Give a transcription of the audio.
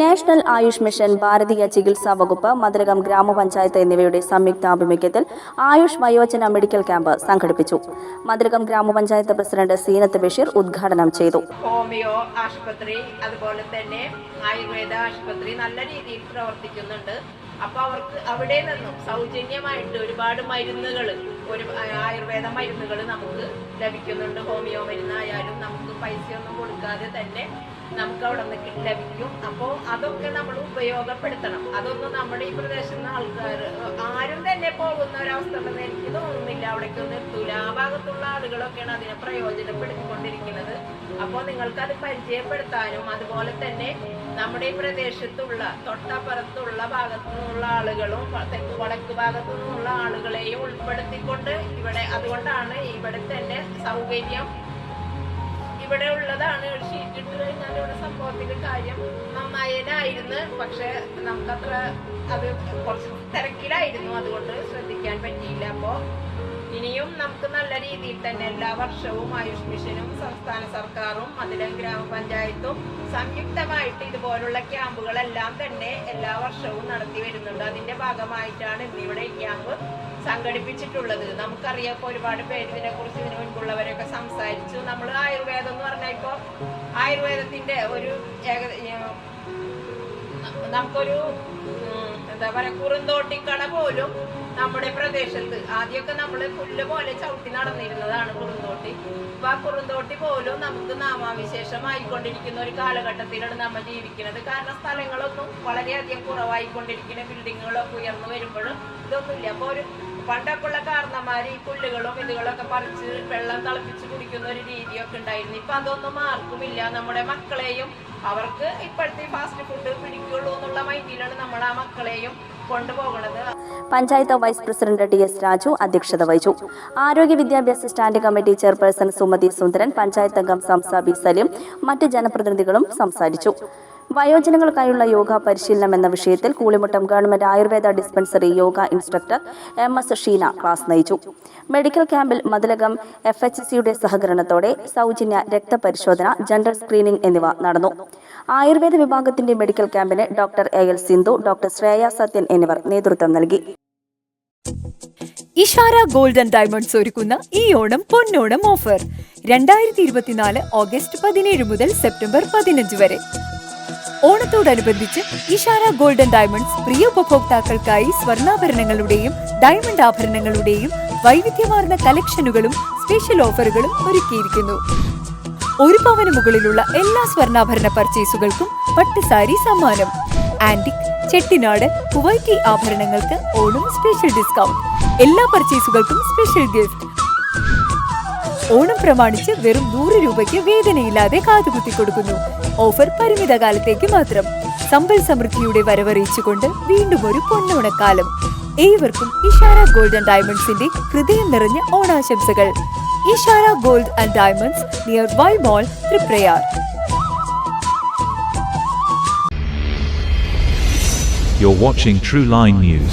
National Ayush mission ഭാരതീയ ചികിത്സാ വകുപ്പ് മധുരകം ഗ്രാമപഞ്ചായത്ത് എന്നിവയുടെ സംയുക്താഭിമുഖ്യത്തിൽ ആയുഷ് വയോജന മെഡിക്കൽ ക്യാമ്പ് സംഘടിപ്പിച്ചു. മധുരകം ഗ്രാമപഞ്ചായത്ത് പ്രസിഡന്റ് സീനത്ത് ബഷീർ ഉദ്ഘാടനം ചെയ്തു. ഹോമിയോ ആശുപത്രി അതുപോലെ തന്നെ ആയുർവേദ ആശുപത്രി നല്ല രീതിയിൽ പ്രവർത്തിക്കുന്നുണ്ട്. അപ്പൊ അവർക്ക് അവിടെ നിന്നും സൗജന്യമായിട്ട് ഒരുപാട് മരുന്നുകൾ ഒരു ആയുർവേദ മരുന്നുകൾ നമുക്ക് ലഭിക്കുന്നുണ്ട്. ഹോമിയോ മരുന്നായാലും നമുക്ക് പൈസയൊന്നും കൊടുക്കാതെ തന്നെ നമുക്ക് അവിടെ നിന്ന് ലഭിക്കും. അപ്പോൾ അതൊക്കെ നമ്മൾ ഉപയോഗപ്പെടുത്തണം. അതൊന്നും നമ്മുടെ ഈ പ്രദേശത്തുനിന്ന് ആൾക്കാർ ആരും തന്നെ പോകുന്ന ഒരവസ്ഥ എനിക്ക് തോന്നുന്നില്ല. അവിടേക്കൊന്നും എത്തൂല. ആ ഭാഗത്തുള്ള ആളുകളൊക്കെയാണ് അതിനെ പ്രയോജനപ്പെടുത്തിക്കൊണ്ടിരിക്കുന്നത്. അപ്പോൾ നിങ്ങൾക്കത് പരിചയപ്പെടുത്താനും അതുപോലെ തന്നെ നമ്മുടെ ഈ പ്രദേശത്തുള്ള തൊട്ടപ്പുറത്തുള്ള ഭാഗത്തു നിന്നുള്ള ആളുകളും തെക്ക് വടക്ക് ഭാഗത്തു നിന്നുള്ള ആളുകളെയും ഉൾപ്പെടുത്തിക്കൊണ്ട് ഇവിടെ അതുകൊണ്ടാണ് ഇവിടെ തന്നെ സൗകര്യം. ഇവിടെ ഉള്ളതാണ് ഷീറ്റ് ഇട്ട് സംഭവത്തിന്റെ കാര്യം നന്നായതായിരുന്നു. പക്ഷെ നമുക്കത്ര അത് കുറച്ച് തിരക്കിലായിരുന്നു. അതുകൊണ്ട് ശ്രദ്ധിക്കാൻ പറ്റിയില്ല. അപ്പോൾ ഇനിയും നമുക്ക് നല്ല രീതിയിൽ തന്നെ എല്ലാ വർഷവും ആയുഷ് മിഷനും സംസ്ഥാന സർക്കാരും മതിലം ഗ്രാമപഞ്ചായത്തും സംയുക്തമായിട്ട് ഇതുപോലുള്ള ക്യാമ്പുകളെല്ലാം തന്നെ എല്ലാ വർഷവും നടത്തി വരുന്നുണ്ട്. അതിന്റെ ഭാഗമായിട്ടാണ് ഇന്നിവിടെ ക്യാമ്പ് സംഘടിപ്പിച്ചിട്ടുള്ളത്. നമുക്കറിയാം ഒരുപാട് പേര് ഇതിനെ കുറിച്ച് ഇതിനു മുൻപുള്ളവരൊക്കെ സംസാരിച്ചു. നമ്മൾ ആയുർവേദം പറഞ്ഞാൽ ആയുർവേദത്തിന്റെ ഒരു ഏക- നമുക്കൊരു എന്താ പറയാ കുറുന്തോട്ടിക്കട പോലും നമ്മുടെ പ്രദേശത്ത് ആദ്യമൊക്കെ നമ്മൾ പുല്ല് പോലെ ചവിട്ടി നടന്നിരുന്നതാണ് കുറുന്തോട്ടി. അപ്പൊ ആ കുറുന്തോട്ടി പോലും നമുക്ക് നാമാവിശേഷമായിക്കൊണ്ടിരിക്കുന്ന ഒരു കാലഘട്ടത്തിലാണ് നമ്മൾ ജീവിക്കുന്നത്. കാരണം സ്ഥലങ്ങളൊന്നും വളരെയധികം കുറവായിക്കൊണ്ടിരിക്കുന്ന ബിൽഡിങ്ങുകളൊക്കെ ഉയർന്നു വരുമ്പോഴും ഇതൊന്നുമില്ല. അപ്പൊ ഒരു പണ്ടൊക്കെ ഉള്ള കാരണന്മാർ ഈ പുല്ലുകളും ഇതുകളൊക്കെ പറിച്ച് വെള്ളം തിളപ്പിച്ച് കുടിക്കുന്ന ഒരു രീതിയൊക്കെ ഉണ്ടായിരുന്നു. ഇപ്പൊ അതൊന്നും ആർക്കുമില്ല. നമ്മുടെ മക്കളെയും അവർക്ക് ഇപ്പോഴത്തെ ഫാസ്റ്റ് ഫുഡ് പിടിക്കുള്ളൂ എന്നുള്ള മൈൻഡിലാണ് നമ്മൾ ആ മക്കളെയും panchayat vice president T S Raju അധ്യക്ഷത വഹിച്ചു. ആരോഗ്യ വിദ്യാഭ്യാസ standing committee chairperson Sumathi Sundaran panchayat അംഗം സംസ ബി സലിം മറ്റ് ജനപ്രതിനിധികളും സംസാരിച്ചു. വയോജനങ്ങൾക്കായുള്ള യോഗ പരിശീലനം എന്ന വിഷയത്തിൽ Koolimuttam government Ayurveda dispensary yoga instructor M S Sheena class നയിച്ചു. മെഡിക്കൽ ക്യാമ്പിൽ മതിലകം എഫ് എച്ച് സിയുടെ സഹകരണത്തോടെ സൗജന്യ രക്തപരിശോധന ജനറൽ സ്ക്രീനിംഗ് എന്നിവ നടന്നു. ആയുർവേദ വിഭാഗത്തിന്റെ മെഡിക്കൽ ക്യാമ്പിന് doctor A L Sindhu doctor Shreya Sathyan എന്നിവർ നേതൃത്വം നൽകി. ഇഷാര ഗോൾഡൻ ഡയമണ്ട്സ് ഒരുക്കുന്ന ഈ ഓണം പൊന്നോണം ഓഫർ. രണ്ടായിരത്തി ഇരുപത്തിനാല് ഓഗസ്റ്റ് പതിനേഴ് മുതൽ സെപ്റ്റംബർ പതിനഞ്ച് വരെ. ഓണത്തോടനുബന്ധിച്ച് ഇഷാര ഗോൾഡൻ ഡയമണ്ട്സ് പ്രിയ ഉപഭോക്താക്കൾക്കായി സ്വർണാഭരണങ്ങളുടെയും ഡയമണ്ട് ആഭരണങ്ങളുടെയും വൈവിധ്യമാർന്ന കളക്ഷനുകളും സ്പെഷ്യൽ ഓഫറുകളും ഒരുക്കിയിരിക്കുന്നു. ഒരു പവന് മുകളിലുള്ള എല്ലാ സ്വർണാഭരണ പർച്ചേസുകൾക്കും പട്ടുസാരി സമ്മാനം. ആന്റിക് ചെട്ടിനാട് കുവൈറ്റി ആഭരണങ്ങൾക്ക് ഓണം സ്പെഷ്യൽ ഡിസ്കൗണ്ട് എല്ലാ പർച്ചേസുകൾക്കും സ്പെഷ്യൽ ഗിഫ്റ്റ് ഓണം പ്രമാണിച്ച് വെറും നൂറ് രൂപയ്ക്ക് വേദനയില്ലാതെ കാതുകുത്തി കൊടുക്കുന്നു. ഓഫർ പരിമിത കാലത്തേക്ക് മാത്രം. സമ്പൽ സമൃദ്ധിയുടെ വരവറിയിച്ചുകൊണ്ട് വീണ്ടും ഒരു പൊന്നോണക്കാലം. ഏവർക്കും ഇഷാര ഗോൾഡ് ആൻഡ് ഡയമണ്ട്സിന്റെ ഹൃദയം നിറഞ്ഞ ഓണാശംസകൾ Ishara gold and diamonds near Y mall Triprayar You're watching True Line News.